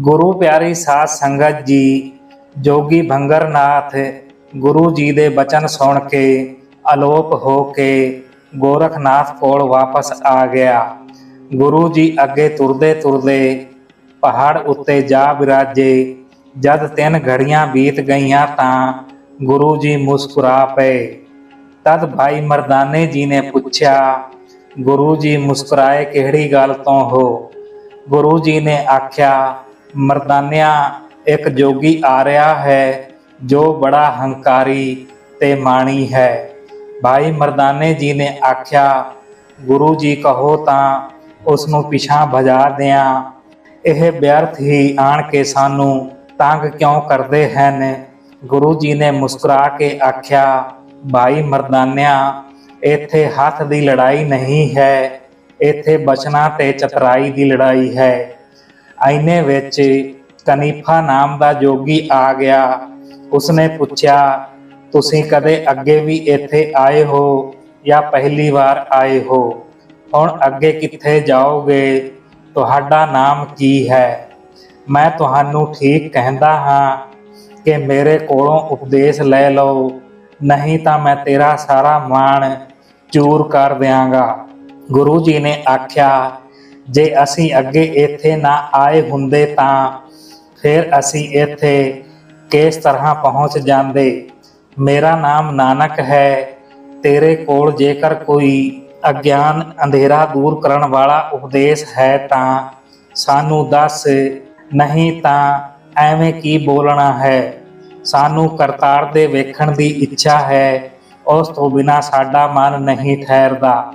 ਗੁਰੂ ਪਿਆਰੀ ਸਾਧ ਸੰਗਤ ਜੀ, ਜੋਗੀ ਭੰਗਰਨਾਥ, ਗੁਰੂ ਜੀ ਦੇ ਬਚਨ ਸੁਣ ਕੇ, ਅਲੋਪ ਹੋ ਕੇ ਗੋਰਖਨਾਥ ਕੋਲ ਵਾਪਸ ਆ ਗਿਆ। ਗੁਰੂ ਜੀ ਅੱਗੇ ਤੁਰਦੇ ਤੁਰਦੇ ਪਹਾੜ ਉੱਤੇ ਜਾ ਵਿਰਾਜੇ ਜਦ ਤਿੰਨ ਘੜੀਆਂ ਬੀਤ ਗਈਆਂ ਤਾਂ ਗੁਰੂ ਜੀ ਮੁਸਕਰਾ ਪਏ। ਤਦ ਭਾਈ ਮਰਦਾਨੇ ਜੀ ਨੇ ਪੁੱਛਿਆ, ਗੁਰੂ ਜੀ ਮੁਸਕਰਾਏ ਕਿਹੜੀ ਗੱਲ ਤੋਂ ਹੋ? ਗੁਰੂ ਜੀ ਨੇ ਆਖਿਆ ਮਰਦਾਨਿਆ, ਇੱਕ ਜੋਗੀ ਆ ਰਿਹਾ ਹੈ, ਜੋ ਬੜਾ ਹੰਕਾਰੀ ਤੇ ਮਾਣੀ ਹੈ। ਭਾਈ ਮਰਦਾਨੇ ਜੀ ਨੇ ਆਖਿਆ, ਗੁਰੂ ਜੀ ਕਹੋ ਤਾਂ ਉਸ ਨੂੰ ਪਿਛਾਂ ਭਜਾ ਦਿਆਂ। ਇਹ ਵਿਅਰਥ ਹੀ ਆਣ ਕੇ ਸਾਨੂੰ ਤੰਗ ਕਿਉਂ ਕਰਦੇ ਹਨ? ਗੁਰੂ ਜੀ ਨੇ ਮੁਸਕਰਾ ਕੇ ਆਖਿਆ, ਭਾਈ ਮਰਦਾਨਿਆ, ਇੱਥੇ ਹੱਥ ਦੀ ਲੜਾਈ ਨਹੀਂ ਹੈ। ਇੱਥੇ ਬਚਨਾ ਤੇ ਚਤਰਾਈ ਦੀ ਲੜਾਈ ਹੈ। ਆਇਨੇ ਵਿੱਚ ਕਨੀਫਾ ਨਾਮ ਦਾ ਜੋਗੀ ਆ ਗਿਆ। ਉਸਨੇ ਪੁੱਛਿਆ, ਤੁਸੀਂ ਕਦੇ ਅੱਗੇ ਵੀ ਇੱਥੇ ਆਏ ਹੋ ਜਾਂ ਪਹਿਲੀ ਵਾਰ ਆਏ ਹੋ? ਹੁਣ ਅੱਗੇ ਕਿੱਥੇ ਜਾਓਗੇ? ਤੁਹਾਡਾ ਨਾਮ ਕੀ ਹੈ? ਮੈਂ ਤੁਹਾਨੂੰ ਠੀਕ ਕਹਿੰਦਾ ਹਾਂ ਕਿ ਮੇਰੇ ਕੋਲੋਂ ਉਪਦੇਸ਼ ਲੈ ਲਓ, ਨਹੀਂ ਤਾਂ ਮੈਂ ਤੇਰਾ ਸਾਰਾ ਮਾਣ ਚੂਰ ਕਰ ਦਿਆਂਗਾ। ਗੁਰੂ ਜੀ ਨੇ ਆਖਿਆ ਜੇ ਅਸੀਂ ਅੱਗੇ ਇੱਥੇ ਨਾ ਆਏ ਹੁੰਦੇ ਤਾਂ ਫਿਰ ਅਸੀਂ ਇੱਥੇ ਕਿਸ ਤਰ੍ਹਾਂ ਪਹੁੰਚ ਜਾਂਦੇ? ਮੇਰਾ ਨਾਮ ਨਾਨਕ ਹੈ। ਤੇਰੇ ਕੋਲ ਜੇਕਰ ਕੋਈ ਅਗਿਆਨ ਅੰਧੇਰਾ ਦੂਰ ਕਰਨ ਵਾਲਾ ਉਪਦੇਸ਼ ਹੈ ਤਾਂ ਸਾਨੂੰ ਦੱਸ। ਨਹੀਂ ਤਾਂ ਐਵੇਂ ਕੀ ਬੋਲਣਾ ਹੈ? ਸਾਨੂੰ ਕਰਤਾਰ ਦੇ ਵੇਖਣ ਦੀ ਇੱਛਾ ਹੈ। ਉਸ ਤੋਂ ਬਿਨਾ ਸਾਡਾ ਮਨ ਨਹੀਂ ਠਹਿਰਦਾ।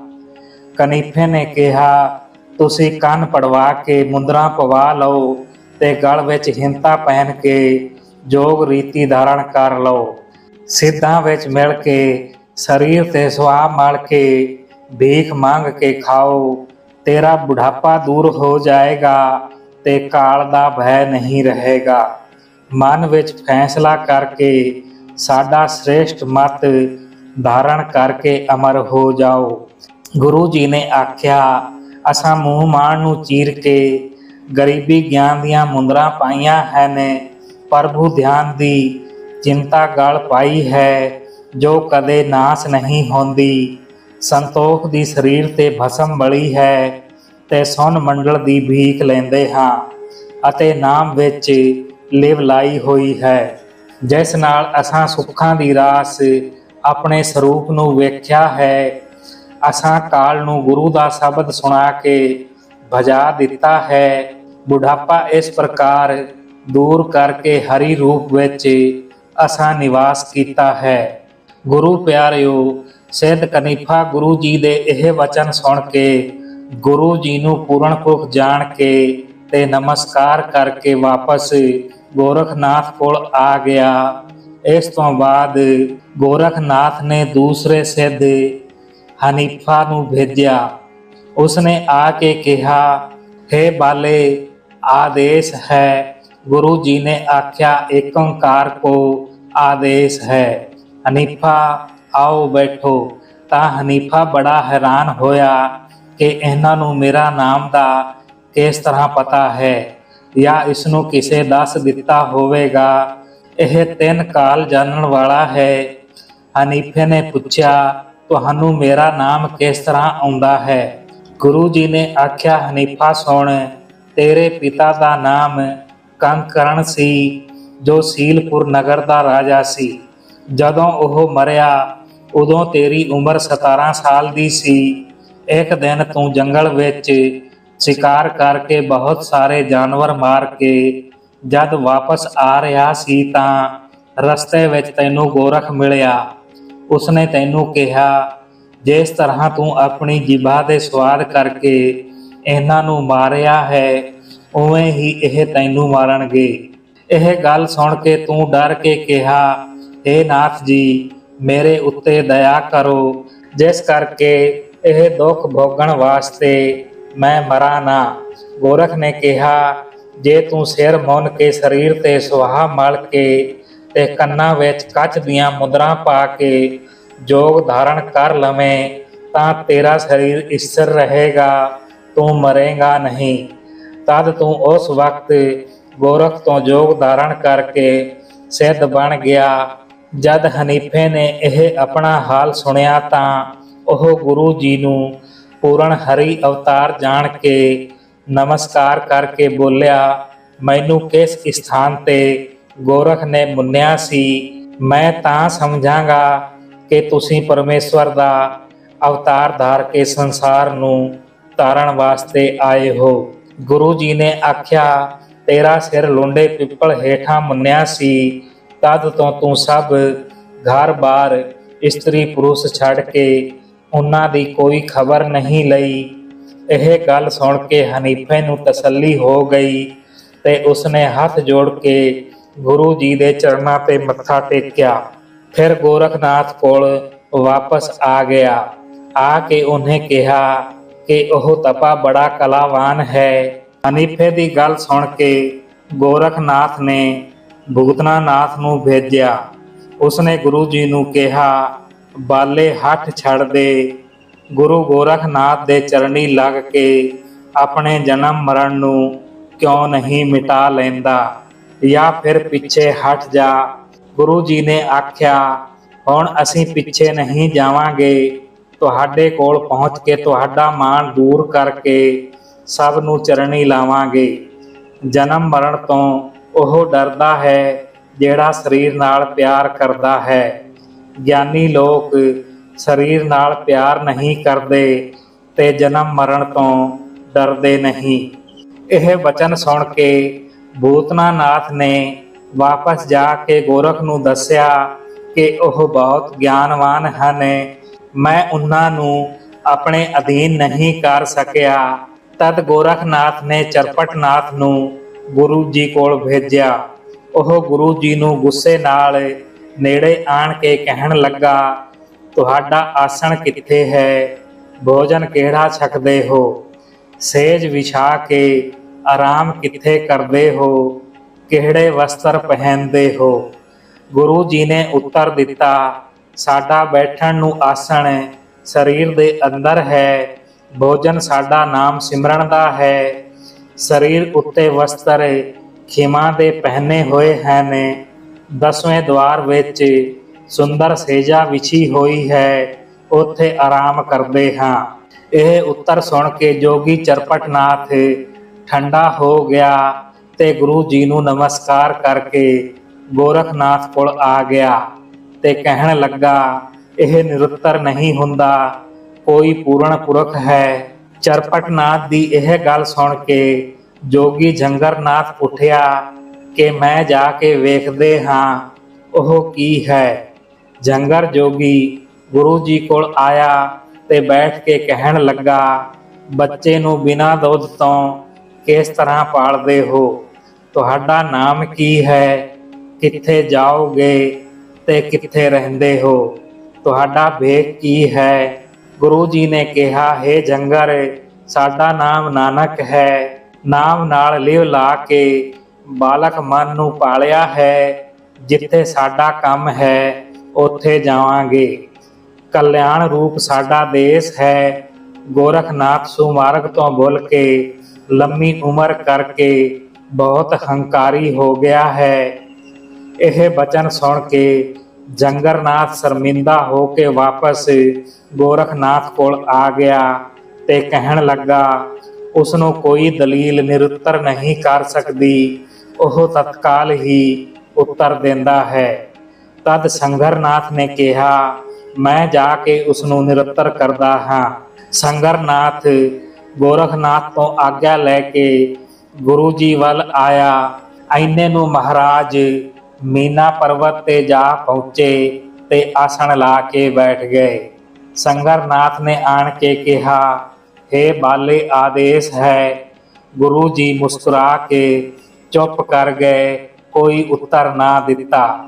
ਕਨੀਫੇ ਨੇ ਕਿਹਾ ਤੁਸੀਂ ਕੰਨ ਪੜਵਾ ਕੇ ਮੁੰਦਰਾ ਪਵਾ ਲਓ ਤੇ ਗਲ ਵਿੱਚ ਹਿੰਤਾ ਪਹਿਨ ਕੇ ਜੋਗ ਰੀਤੀ ਧਾਰਨ ਕਰ ਲਓ। ਸਿੱਧਾਂ ਵਿੱਚ ਮਿਲ ਕੇ ਸਰੀਰ ਤੇ ਸੁਆਹ ਮਲ ਕੇ ਭੀਖ ਮੰਗ ਕੇ ਖਾਓ। ਤੇਰਾ ਬੁਢਾਪਾ ਦੂਰ ਹੋ ਜਾਏਗਾ ਤੇ ਕਾਲ ਦਾ ਭੈ ਨਹੀਂ ਰਹੇਗਾ। ਮਨ ਵਿੱਚ ਫੈਸਲਾ ਕਰਕੇ ਸਾਡਾ ਸ੍ਰੇਸ਼ਟ ਮਤ ਧਾਰਨ ਕਰਕੇ ਅਮਰ ਹੋ ਜਾਓ। ਗੁਰੂ ਜੀ ਨੇ ਆਖਿਆ ਅਸਾਂ ਮੂੰਹ ਮਾਣ ਨੂੰ ਚੀਰ ਕੇ ਗਰੀਬੀ ਗਿਆਨ ਦੀਆਂ ਮੁੰਦਰਾਂ ਪਾਈਆਂ ਹਨ ਪ੍ਰਭੂ ਧਿਆਨ ਦੀ ਚਿੰਤਾ ਗਲ ਪਾਈ ਹੈ, ਜੋ ਕਦੇ ਨਾਸ ਨਹੀਂ ਹੁੰਦੀ। ਸੰਤੋਖ ਦੀ ਸਰੀਰ ਤੇ ਭਸਮ ਬਲੀ ਹੈ, ਤੇ ਸੁਨ ਮੰਡਲ ਦੀ ਭੀਖ ਲੈਂਦੇ ਹਾਂ, ਅਤੇ ਨਾਮ ਵਿੱਚ ਲਿਵ ਲਾਈ ਹੋਈ ਹੈ। ਜਿਸ ਨਾਲ ਅਸਾਂ ਸੁੱਖਾਂ ਦੀ ਰਾਸ ਆਪਣੇ ਸਰੂਪ ਨੂੰ ਵੇਖਿਆ ਹੈ ਅਸਾਂ ਕਾਲ ਨੂੰ ਗੁਰੂ ਦਾ ਸ਼ਬਦ ਸੁਣਾ ਕੇ ਭਜਾ ਦਿੱਤਾ ਹੈ। ਬੁਢਾਪਾ ਇਸ ਪ੍ਰਕਾਰ ਦੂਰ ਕਰਕੇ ਹਰੀ ਰੂਪ ਵਿੱਚ ਅਸਾਂ ਨਿਵਾਸ ਕੀਤਾ ਹੈ। ਗੁਰੂ ਪਿਆਰਿਓ ਸਿੱਧ ਕਨੀਫਾ ਗੁਰੂ ਜੀ ਦੇ ਇਹ ਵਚਨ ਸੁਣ ਕੇ ਗੁਰੂ ਜੀ ਨੂੰ ਪੂਰਨ ਪੁਰਖ ਜਾਣ ਕੇ ਤੇ ਨਮਸਕਾਰ ਕਰਕੇ ਵਾਪਸ ਗੋਰਖਨਾਥ ਕੋਲ ਆ ਗਿਆ। ਇਸ ਤੋਂ ਬਾਅਦ ਗੋਰਖਨਾਥ ਨੇ ਦੂਸਰੇ ਸਿੱਧ ਹਨੀਫਾ ਨੂੰ ਭੇਜਿਆ। ਉਸਨੇ ਆ ਕੇ ਕਿਹਾ, ਹੈ ਬਾਲੇ, ਆਦੇਸ਼ ਹੈ। ਗੁਰੂ ਜੀ ਨੇ ਆਖਿਆ ਏਕ ਓੰਕਾਰ ਕੋ ਆਦੇਸ਼ ਹੈ। ਹਨੀਫਾ, ਆਓ ਬੈਠੋ। ਤਾਂ ਹਨੀਫਾ ਬੜਾ ਹੈਰਾਨ ਹੋਇਆ ਕਿ ਇਹਨਾਂ ਨੂੰ ਮੇਰਾ ਨਾਮ ਦਾ ਕਿਸ ਤਰ੍ਹਾਂ ਪਤਾ ਹੈ ਜਾਂ ਇਸ ਨੂੰ ਕਿਸੇ ਦੱਸ ਦਿੱਤਾ ਹੋਵੇਗਾ। ਇਹ ਤਿੰਨ ਕਾਲ ਜਾਣਨ ਵਾਲਾ ਹੈ। ਹਨੀਫੇ ਨੇ ਪੁੱਛਿਆ ਤੁਹਾਨੂੰ ਮੇਰਾ ਨਾਮ ਕਿਸ ਤਰ੍ਹਾਂ ਆਉਂਦਾ ਹੈ? ਗੁਰੂ ਜੀ ਨੇ ਆਖਿਆ, ਹਨੀਫਾ ਸੁਣ, ਤੇਰੇ ਪਿਤਾ ਦਾ ਨਾਮ ਕੰਕਰਨ ਸੀ, ਜੋ ਸੀਲਪੁਰ ਨਗਰ ਦਾ ਰਾਜਾ ਸੀ। ਜਦੋਂ ਉਹ ਮਰਿਆ, ਉਦੋਂ ਤੇਰੀ ਉਮਰ 17 ਸਾਲ ਦੀ ਸੀ। ਇੱਕ ਦਿਨ ਤੂੰ ਜੰਗਲ ਵਿੱਚ ਸ਼ਿਕਾਰ ਕਰਕੇ ਬਹੁਤ ਸਾਰੇ ਜਾਨਵਰ ਮਾਰ ਕੇ ਜਦ ਵਾਪਸ ਆ ਰਿਹਾ ਸੀ ਤਾਂ ਰਸਤੇ ਵਿੱਚ ਤੈਨੂੰ ਗੋਰਖ ਮਿਲਿਆ। ਉਸਨੇ ਤੈਨੂੰ ਕਿਹਾ, ਜਿਸ ਤਰ੍ਹਾਂ ਤੂੰ ਆਪਣੀ ਜੀਭਾ ਦੇ ਸਵਾਦ ਕਰਕੇ ਇਹਨਾਂ ਨੂੰ ਮਾਰਿਆ ਹੈ, ਉਵੇਂ ਹੀ ਇਹ ਤੈਨੂੰ ਮਾਰਨਗੇ। ਇਹ ਗੱਲ ਸੁਣ ਕੇ ਤੂੰ ਡਰ ਕੇ ਕਿਹਾ ਏ ਨਾਥ ਜੀ, ਮੇਰੇ ਉੱਤੇ ਦਇਆ ਕਰੋ। ਜਿਸ ਕਰਕੇ ਇਹ ਦੁੱਖ ਭੋਗਣ ਵਾਸਤੇ ਮੈਂ ਮਰਾਂ ਨਾ। ਗੋਰਖ ਨੇ ਕਿਹਾ, ਜੇ ਤੂੰ ਸਿਰ ਮੁੰਨ ਕੇ ਸਰੀਰ ਤੇ ਸੁਹਾ ਮਲ ਕੇ ਤੇ ਕੰਨਾਂ ਵਿੱਚ ਕੱਚ ਦੀਆਂ ਮੁਦਰਾਂ ਪਾ ਕੇ ਜੋਗ ਧਾਰਨ ਕਰ ਲਵੇਂ, ਤਾਂ ਤੇਰਾ ਸਰੀਰ ਸਥਿਰ ਰਹੇਗਾ, ਤੂੰ ਮਰੇਗਾ ਨਹੀਂ। ਤਦ ਤੂੰ ਉਸ ਵਕਤ ਗੋਰਖ ਤੋਂ ਜੋਗ ਧਾਰਨ ਕਰਕੇ ਸਿੱਧ ਬਣ ਗਿਆ। ਜਦ ਹਨੀਫੇ ਨੇ ਇਹ ਆਪਣਾ ਹਾਲ ਸੁਣਿਆ ਤਾਂ ਉਹ ਗੁਰੂ ਜੀ ਨੂੰ ਪੂਰਨ ਹਰੀ ਅਵਤਾਰ ਜਾਣ ਕੇ ਨਮਸਕਾਰ ਕਰਕੇ ਬੋਲਿਆ, ਮੈਨੂੰ ਕਿਸ ਸਥਾਨ ਤੇ ਗੋਰਖ ਨੇ ਮੁੰਨਿਆ ਸੀ, ਮੈਂ ਤਾਂ ਸਮਝਾਂਗਾ ਕਿ ਤੁਸੀਂ ਪਰਮੇਸ਼ਵਰ ਦਾ ਅਵਤਾਰ ਧਾਰ ਕੇ ਸੰਸਾਰ ਨੂੰ ਤਾਰਨ ਵਾਸਤੇ ਆਏ ਹੋ। ਗੁਰੂ ਜੀ ਨੇ ਆਖਿਆ, ਤੇਰਾ ਸਿਰ ਲੁੰਡੇ ਪਿੱਪਲ ਹੇਠਾਂ ਮੁੰਨਿਆ ਸੀ, ਤਦ ਤੋਂ ਤੂੰ ਸਭ ਘਰ-ਬਾਰ ਇਸਤਰੀ ਪੁਰਸ਼ ਛੱਡ ਕੇ ਉਹਨਾਂ ਦੀ ਕੋਈ ਖਬਰ ਨਹੀਂ ਲਈ। ਇਹ ਗੱਲ ਸੁਣ ਕੇ ਹਨੀਫੇ ਨੂੰ ਤਸੱਲੀ ਹੋ ਗਈ ਤੇ ਉਸਨੇ ਹੱਥ ਜੋੜ ਕੇ ਗੁਰੂ ਜੀ ਦੇ ਚਰਨਾਂ ਤੇ ਮੱਥਾ ਟੇਕਿਆ। ਫਿਰ ਗੋਰਖਨਾਥ ਕੋਲ ਵਾਪਸ ਆ ਗਿਆ। ਆ ਕੇ ਉਹਨੇ ਕਿਹਾ ਕਿ ਉਹ ਤਪਾ ਬੜਾ ਕਲਾਵਾਨ ਹੈ। ਅਨੀਫੇ ਦੀ ਗੱਲ ਸੁਣ ਕੇ ਗੋਰਖਨਾਥ ਨੇ ਭੁਗਤਨਾਨਾਥ ਨੂੰ ਭੇਜਿਆ। ਉਸਨੇ ਗੁਰੂ ਜੀ ਨੂੰ ਕਿਹਾ, ਬਾਲੇ ਹੱਥ ਛੱਡ ਦੇ। ਗੁਰੂ ਗੋਰਖਨਾਥ ਦੇ ਚਰਣੀ ਲੱਗ ਕੇ ਆਪਣੇ ਜਨਮ ਮਰਨ ਨੂੰ ਕਿਉਂ ਨਹੀਂ ਮਿਟਾ ਲੈਂਦਾ? ਜਾਂ ਫਿਰ ਪਿੱਛੇ ਹਟ ਜਾ। ਗੁਰੂ ਜੀ ਨੇ ਆਖਿਆ, ਹੁਣ ਅਸੀਂ ਪਿੱਛੇ ਨਹੀਂ ਜਾਵਾਂਗੇ। ਤੁਹਾਡੇ ਕੋਲ ਪਹੁੰਚ ਕੇ ਤੁਹਾਡਾ ਮਾਣ ਦੂਰ ਕਰਕੇ ਸਭ ਨੂੰ ਚਰਣੀ ਲਾਵਾਂਗੇ। ਜਨਮ ਮਰਨ ਤੋਂ ਉਹ ਡਰਦਾ ਹੈ ਜਿਹੜਾ ਸਰੀਰ ਨਾਲ ਪਿਆਰ ਕਰਦਾ ਹੈ। ਗਿਆਨੀ ਲੋਕ ਸਰੀਰ ਨਾਲ ਪਿਆਰ ਨਹੀਂ ਕਰਦੇ ਤੇ ਜਨਮ ਮਰਨ ਤੋਂ ਡਰਦੇ ਨਹੀਂ। ਇਹ ਵਚਨ ਸੁਣ ਕੇ ਭੂਤਨਾਨਾਥ ਨੇ ਵਾਪਸ ਜਾ ਕੇ ਗੋਰਖ ਨੂੰ ਦੱਸਿਆ ਕਿ ਉਹ ਬਹੁਤ ਗਿਆਨਵਾਨ ਹਨ। ਮੈਂ ਉਹਨਾਂ ਨੂੰ ਆਪਣੇ ਅਧੀਨ ਨਹੀਂ ਕਰ ਸਕਿਆ। ਤਦ ਗੋਰਖਨਾਥ ਨੇ ਚਰਪਟਨਾਥ ਨੂੰ ਗੁਰੂ ਜੀ ਕੋਲ ਭੇਜਿਆ। ਉਹ ਗੁਰੂ ਜੀ ਨੂੰ ਗੁੱਸੇ ਨਾਲ ਨੇੜੇ ਆਣ ਕੇ ਕਹਿਣ ਲੱਗਾ, ਤੁਹਾਡਾ ਆਸਣ ਕਿੱਥੇ ਹੈ? ਭੋਜਨ ਕਿਹੜਾ ਛਕਦੇ ਹੋ? ਸੇਜ ਵਿਛਾ ਕੇ ਆਰਾਮ ਕਿੱਥੇ ਕਰਦੇ ਹੋ? ਕਿਹੜੇ ਵਸਤਰ ਪਹਿਨਦੇ ਹੋ? ਗੁਰੂ ਜੀ ਨੇ ਉੱਤਰ ਦਿੱਤਾ, ਸਾਡਾ ਬੈਠਣ ਨੂੰ ਆਸਣ ਸਰੀਰ ਦੇ ਅੰਦਰ ਹੈ, ਭੋਜਨ ਸਾਡਾ ਨਾਮ ਸਿਮਰਨ ਦਾ ਹੈ। ਸਰੀਰ ਉੱਤੇ ਵਸਤਰ ਖਿਮਾ ਦੇ ਪਹਿਨੇ ਹੋਏ ਹਨ। ਦਸਵੇਂ ਦਵਾਰ ਵਿੱਚ ਸੁੰਦਰ ਸੇਜਾ ਵਿਛੀ ਹੋਈ ਹੈ, ਉੱਥੇ ਆਰਾਮ ਕਰਦੇ ਹਾਂ। ਇਹ ਉੱਤਰ ਸੁਣ ਕੇ ਜੋਗੀ ਚਰਪਟਨਾਥ ਠੰਡਾ ਹੋ ਗਿਆ ਤੇ ਗੁਰੂ ਜੀ ਨੂੰ ਨਮਸਕਾਰ ਕਰਕੇ ਗੋਰਖਨਾਥ ਕੋਲ ਆ ਗਿਆ ਤੇ ਕਹਿਣ ਲੱਗਾ, ਇਹ ਨਿਰੁੱਤਰ ਨਹੀਂ ਹੁੰਦਾ, ਕੋਈ ਪੂਰਨ ਪੁਰਖ ਹੈ। ਚਰਪਟਨਾਥ ਦੀ ਇਹ ਗੱਲ ਸੁਣ ਕੇ ਜੋਗੀ ਜੰਗਰਨਾਥ ਉੱਠਿਆ ਕਿ ਮੈਂ ਜਾ ਕੇ ਵੇਖਦੇ ਹਾਂ, ਉਹ ਕੀ ਹੈ। ਜੰਗਰ ਜੋਗੀ ਗੁਰੂ ਜੀ ਕੋਲ ਆਇਆ ਤੇ ਬੈਠ ਕੇ ਕਹਿਣ ਲੱਗਾ, ਬੱਚੇ ਨੂੰ ਬਿਨਾਂ ਦੁੱਧ ਤੋਂ ਕਿਸ ਤਰ੍ਹਾਂ ਪਾਲਦੇ ਹੋ? ਤੁਹਾਡਾ ਨਾਮ ਕੀ ਹੈ? ਕਿੱਥੇ ਜਾਓਗੇ ਤੇ ਕਿੱਥੇ ਰਹਿੰਦੇ ਹੋ? ਤੁਹਾਡਾ ਭੇਖ ਕੀ ਹੈ? ਗੁਰੂ ਜੀ ਨੇ ਕਿਹਾ, ਹੈ ਜੰਗਰ, ਸਾਡਾ ਨਾਮ ਨਾਨਕ ਹੈ। ਨਾਮ ਨਾਲ ਲਿਵ ਲਾ ਕੇ ਬਾਲਕ ਮਨ ਨੂੰ ਪਾਲਿਆ ਹੈ। ਜਿੱਥੇ ਸਾਡਾ ਕੰਮ ਹੈ, ਉੱਥੇ ਜਾਵਾਂਗੇ। ਕਲਿਆਣ ਰੂਪ ਸਾਡਾ ਦੇਸ਼ ਹੈ। ਗੋਰਖਨਾਥ ਸੁਮਾਰਗ ਤੋਂ ਬੁੱਲ ਕੇ ਲੰਮੀ ਉਮਰ ਕਰਕੇ ਬਹੁਤ ਹੰਕਾਰੀ ਹੋ ਗਿਆ ਹੈ। ਇਹ ਬਚਨ ਸੁਣ ਕੇ ਜੰਗਰਨਾਥ ਸ਼ਰਮਿੰਦਾ ਹੋ ਕੇ ਵਾਪਸ ਗੋਰਖਨਾਥ ਕੋਲ ਆ ਗਿਆ ਤੇ ਕਹਿਣ ਲੱਗਾ ਉਸ ਨੂੰ ਕੋਈ ਦਲੀਲ ਨਿਰੁੱਤਰ ਨਹੀਂ ਕਰ ਸਕਦੀ। ਉਹ ਤਤਕਾਲ ਹੀ ਉੱਤਰ ਦਿੰਦਾ ਹੈ। ਤਦ ਸੰਗਰਨਾਥ ਨੇ ਕਿਹਾ, ਮੈਂ ਜਾ ਕੇ ਉਸ ਨੂੰ ਨਿਰੁੱਤਰ ਕਰਦਾ ਹਾਂ। ਸੰਗਰਨਾਥ ਗੋਰਖਨਾਥ ਤੋਂ ਆਗਿਆ ਲੈ ਕੇ ਗੁਰੂ ਜੀ ਵੱਲ ਆਇਆ। ਐਨੇ ਨੂੰ ਮਹਾਰਾਜ ਮੀਨਾ ਪਰਵਤ ਤੇ ਜਾ ਪਹੁੰਚੇ ਤੇ ਆਸਣ ਲਾ ਕੇ ਬੈਠ ਗਏ। ਸੰਗਰਨਾਥ ਨੇ ਆਣ ਕੇ ਕਿਹਾ हे ਬਾਲੇ ਆਦੇਸ਼ ਹੈ। ਗੁਰੂ ਜੀ ਮੁਸਕਰਾ ਕੇ ਚੁੱਪ ਕਰ ਗਏ, ਕੋਈ ਉੱਤਰ ਨਾ ਦਿੱਤਾ।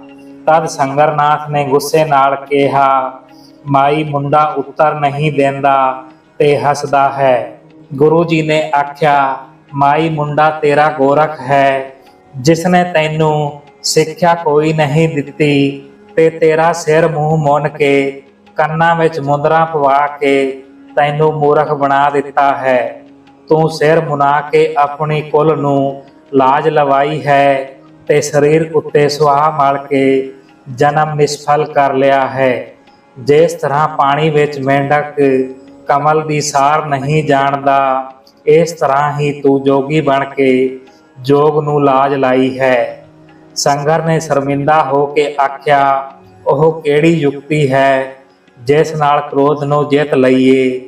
ਤਦ ਸੰਗਰਨਾਥ ਨੇ ਗੁੱਸੇ ਨਾਲ ਕਿਹਾ, ਮਾਈ ਮੁੰਡਾ ਉੱਤਰ ਨਹੀਂ ਦਿੰਦਾ ਤੇ ਹੱਸਦਾ ਹੈ। ਗੁਰੂ ਜੀ ਨੇ ਆਖਿਆ, ਮਾਈ ਮੁੰਡਾ ਤੇਰਾ ਗੋਰਖ ਹੈ, ਜਿਸ ਨੇ ਤੈਨੂੰ ਸਿੱਖਿਆ ਕੋਈ ਨਹੀਂ ਦਿੱਤੀ ਤੇ ਤੇਰਾ ਸਿਰ ਮੂੰਹ ਮੁੰਨ ਕੇ ਕੰਨਾਂ ਵਿੱਚ ਮੁੰਦਰਾ ਪਵਾ ਕੇ ਤੈਨੂੰ ਮੂਰਖ ਬਣਾ ਦਿੱਤਾ ਹੈ। ਤੂੰ ਸਿਰ ਮੁਨਾ ਕੇ ਆਪਣੀ ਕੁੱਲ ਨੂੰ ਲਾਜ ਲਵਾਈ ਹੈ ਤੇ ਸਰੀਰ ਉੱਤੇ ਸੁਆਹ ਮਲ ਕੇ ਜਨਮ ਨਿਸਫਲ ਕਰ ਲਿਆ ਹੈ। ਜਿਸ ਤਰ੍ਹਾਂ ਪਾਣੀ ਵਿੱਚ ਮੇਂਢਕ ਕਮਲ ਦੀ ਸਾਰ ਨਹੀਂ ਜਾਣਦਾ, ਇਸ ਤਰ੍ਹਾਂ ਹੀ ਤੂੰ ਜੋਗੀ ਬਣ ਕੇ ਜੋਗ ਨੂੰ ਲਾਜ ਲਾਈ ਹੈ। ਸੰਗਰ ਨੇ ਸ਼ਰਮਿੰਦਾ ਹੋ ਕੇ ਆਖਿਆ, ਉਹ ਕਿਹੜੀ ਯੁਕਤੀ ਹੈ ਜਿਸ ਨਾਲ ਕ੍ਰੋਧ ਨੂੰ ਜਿੱਤ ਲਈਏ,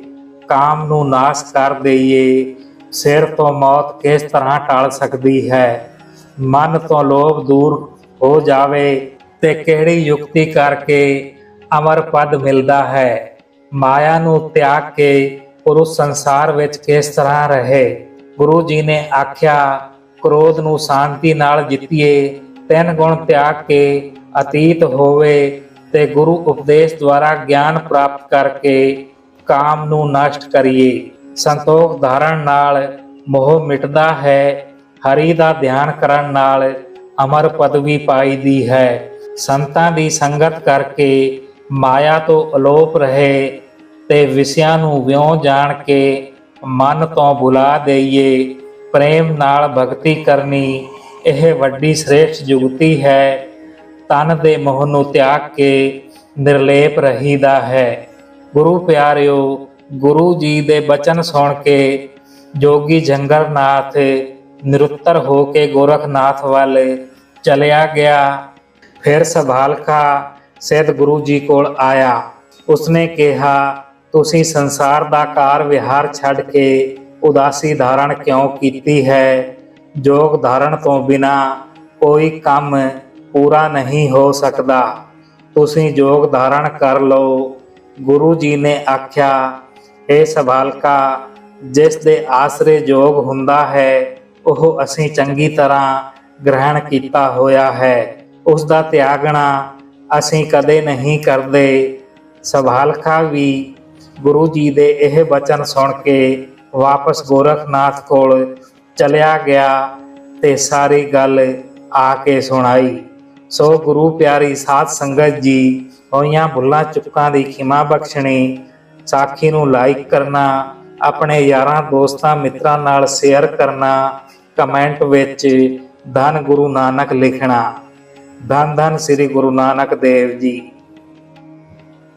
ਕਾਮ ਨੂੰ ਨਾਸ਼ ਕਰ ਦਈਏ, ਸਿਰ ਤੋਂ ਮੌਤ ਕਿਸ ਤਰ੍ਹਾਂ ਟਾਲ ਸਕਦੀ ਹੈ? ਮਨ ਤੋਂ ਲੋਭ ਦੂਰ ਹੋ ਜਾਵੇ ਤੇ ਕਿਹੜੀ ਯੁਕਤੀ ਕਰਕੇ ਅਮਰ ਪਦ ਮਿਲਦਾ ਹੈ? ਮਾਇਆ ਨੂੰ ਤਿਆਗ ਕੇ ਪੁਰਸ਼ ਸੰਸਾਰ ਵਿੱਚ ਕਿਸ ਤਰ੍ਹਾਂ ਰਹੇ? ਗੁਰੂ ਜੀ ਨੇ ਆਖਿਆ, ਕ੍ਰੋਧ ਨੂੰ ਸ਼ਾਂਤੀ ਨਾਲ ਜਿੱਤੀਏ, ਤਿੰਨ ਗੁਣ ਤਿਆਗ ਕੇ ਅਤੀਤ ਹੋਵੇ ਤੇ ਗੁਰੂ ਉਪਦੇਸ਼ ਦੁਆਰਾ ਗਿਆਨ ਪ੍ਰਾਪਤ ਕਰਕੇ ਕਾਮ ਨੂੰ ਨਸ਼ਟ ਕਰੀਏ। ਸੰਤੋਖ ਧਾਰਨ ਨਾਲ ਮੋਹ ਮਿਟਦਾ ਹੈ, ਹਰੀ ਦਾ ਧਿਆਨ ਕਰਨ ਨਾਲ ਅਮਰ ਪਦਵੀ ਪਾਈ ਦੀ ਹੈ। ਸੰਤਾਂ ਦੀ ਸੰਗਤ ਕਰਕੇ ਮਾਇਆ ਤੋਂ ਅਲੋਪ ਰਹੇ ਤੇ ਵਿਸਿਆਂ ਨੂੰ ਵਿਉਂ ਜਾਣ ਕੇ ਮਨ ਤੋਂ ਬੁਲਾ ਦੇਈਏ। ਪ੍ਰੇਮ ਨਾਲ ਭਗਤੀ ਕਰਨੀ ਇਹ ਵੱਡੀ ਸ੍ਰੇਸ਼ਟ ਜੁਗਤੀ ਹੈ। ਤਨ ਦੇ ਮੋਹ ਨੂੰ ਤਿਆਗ ਕੇ ਨਿਰਲੇਪ ਰਹੀਦਾ ਹੈ। ਗੁਰੂ ਪਿਆਰਿਓ, ਗੁਰੂ ਜੀ ਦੇ ਬਚਨ ਸੁਣ ਕੇ ਜੋਗੀ ਜੰਗਰਨਾਥ ਨਿਰੁੱਤਰ ਹੋ ਕੇ ਗੋਰਖਨਾਥ ਵੱਲ ਚਲਿਆ ਗਿਆ। ਫਿਰ ਸਭਾਲਕਾ ਸਿੱਧ ਗੁਰੂ ਜੀ ਕੋਲ ਆਇਆ। ਉਸਨੇ ਕਿਹਾ, ਤੁਸੀਂ ਸੰਸਾਰ ਦਾ ਕਾਰ ਵਿਹਾਰ ਛੱਡ ਕੇ ਉਦਾਸੀ ਧਾਰਨ ਕਿਉਂ ਕੀਤੀ ਹੈ? ਜੋਗ ਧਾਰਨ ਤੋਂ ਬਿਨਾ ਕੋਈ ਕੰਮ ਪੂਰਾ ਨਹੀਂ ਹੋ ਸਕਦਾ। ਤੁਸੀਂ ਜੋਗ ਧਾਰਨ ਕਰ ਲਓ। ਗੁਰੂ ਜੀ ਨੇ ਆਖਿਆ ਇਹ ਸਭਾਲਕਾ ਜਿਸ ਦੇ ਆਸਰੇ ਜੋਗ ਹੁੰਦਾ ਹੈ, ਉਹ ਅਸੀਂ ਚੰਗੀ ਤਰ੍ਹਾਂ ਗ੍ਰਹਿਣ ਕੀਤਾ ਹੋਇਆ ਹੈ। ਉਸ ਦਾ ਤਿਆਗਣਾ ਅਸੀਂ ਕਦੇ ਨਹੀਂ ਕਰਦੇ। ਸਵਾਲਖਾ ਵੀ ਗੁਰੂ ਜੀ ਦੇ ਇਹ ਬਚਨ ਸੁਣ ਕੇ ਵਾਪਸ ਗੋਰਖਨਾਥ ਕੋਲ ਚਲਿਆ ਗਿਆ ਤੇ ਸਾਰੀ ਗੱਲ ਆ ਕੇ ਸੁਣਾਈ। ਸੋ ਗੁਰੂ ਪਿਆਰੀ ਸਾਧ ਸੰਗਤ ਜੀ, ਹੋਈਆਂ ਭੁੱਲਾਂ ਚੁੱਕਾਂ ਦੀ ਖਿਮਾ ਬਖਸ਼ਣੀ, ਸਾਖੀ ਨੂੰ ਲਾਈਕ ਕਰਨਾ, ਆਪਣੇ ਯਾਰਾਂ, ਦੋਸਤਾਂ, ਮਿੱਤਰਾਂ ਨਾਲ ਸ਼ੇਅਰ ਕਰਨਾ ਕਮੈਂਟ ਵਿੱਚ ਧੰਨ ਗੁਰੂ ਨਾਨਕ ਲਿਖਣਾ। ਧੰਨ ਧੰਨ ਸ੍ਰੀ ਗੁਰੂ ਨਾਨਕ ਦੇਵ ਜੀ।